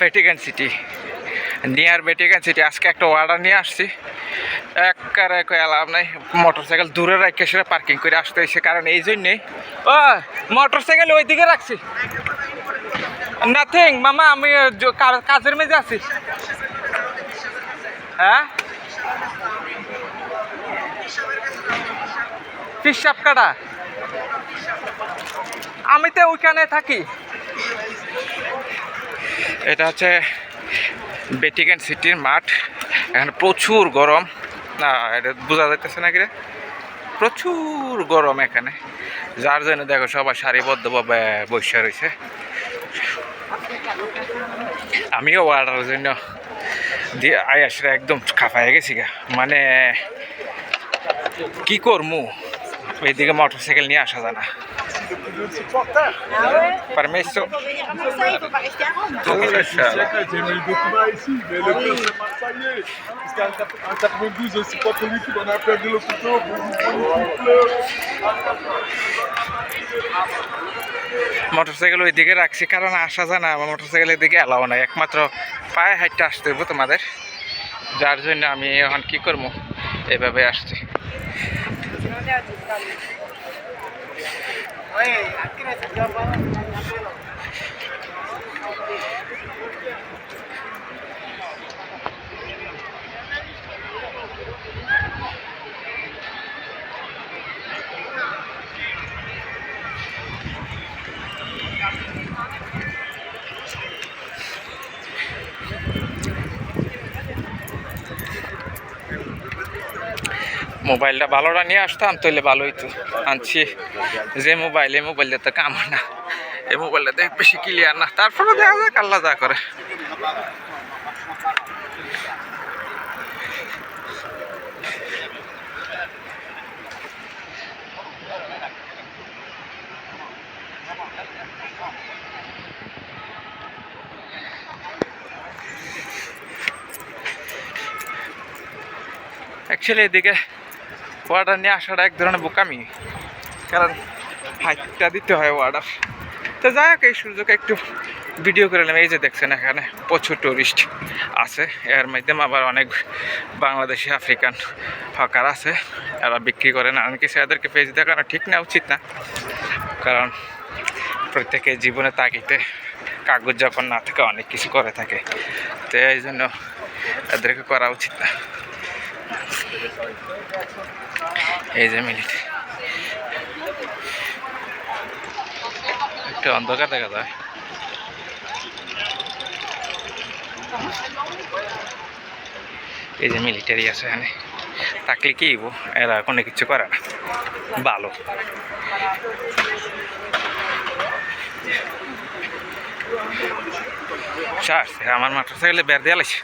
Vatican City near Vatican City আজকে একটা order নিয়ে আসছি। একবারে এলাম নাই। মোটর সাইকেল দূরে রাখে সেটা পার্কিং করে আসতে হয়েছে। কারণ এই জন্যে ও মোটর সাইকেল ওই দিকে রাখছি। নাথিং মামা, আমি কাজের মেজে আছি। হ্যাঁ? পিসাব কাটা। আমি তো ওইখানে থাকি। এটা হচ্ছে বেটিকেন সিটির মাঠ। এখানে প্রচুর গরম। না, এটা বোঝা যাইতেছে নাকি রে? প্রচুর গরম এখানে। যার জন্য দেখো সবাই সারিবদ্ধভাবে বসে রয়েছে। আমিও অর্ডারের জন্য দিয়ে আয়াসরা একদম খাফায় গেছি গা। মানে কি করমু? এইদিকে মোটর সাইকেল নিয়ে আসা যায় না। Permesso. Dove c'è? মোটরসাইকেল ওই দিকে রাখছি কারণ আসা যায় না আমার মোটরসাইকেলের দিকে এলাও নাই। একমাত্র পায়ে হাইটটা আসতে হইব তোমাদের। যার জন্য আমি এখন কি করব? এভাবে আসছি। होय মোবাইলটা ভালোটা নিয়ে আসতাম তাহলে ভালো হইতো। আনছি যে মোবাইল, এই মোবাইলটা তো কাম না। এই মোবাইলটা দেখ বেশি ক্লিয়ার না। তারপরে দেখা যাক, আল্লাহ যা করে। অ্যাকচুয়ালি এদিকে অর্ডার নিয়ে আসাটা এক ধরনের বোকামি। কারণ হাইটটা দিতে হয় অর্ডার তো যাই হোক, এই সুযোগে একটু ভিডিও করে নিলাম। এই যে দেখছেন এখানে প্রচুর টুরিস্ট আছে। এর মাধ্যমে আবার অনেক বাংলাদেশি আফ্রিকান হকার আছে। এরা বিক্রি করে না। কিছু এদেরকে পেজ দেখানো ঠিক না, উচিত না? কারণ প্রত্যেকের জীবনে তাগিতে কাগজ যখন না থাকে অনেক কিছু করে থাকে। তো এই জন্য এদেরকে করা উচিত না। এই যে মিনিট। একটু অন্ধকার দেখা যায়। এই যে মিলিটারি আছে এখানে। থাকলে কি এরা কোনো কিছু করে না। ভালো। আমার মোটর সাইকেলে বের দিয়ে লাইছে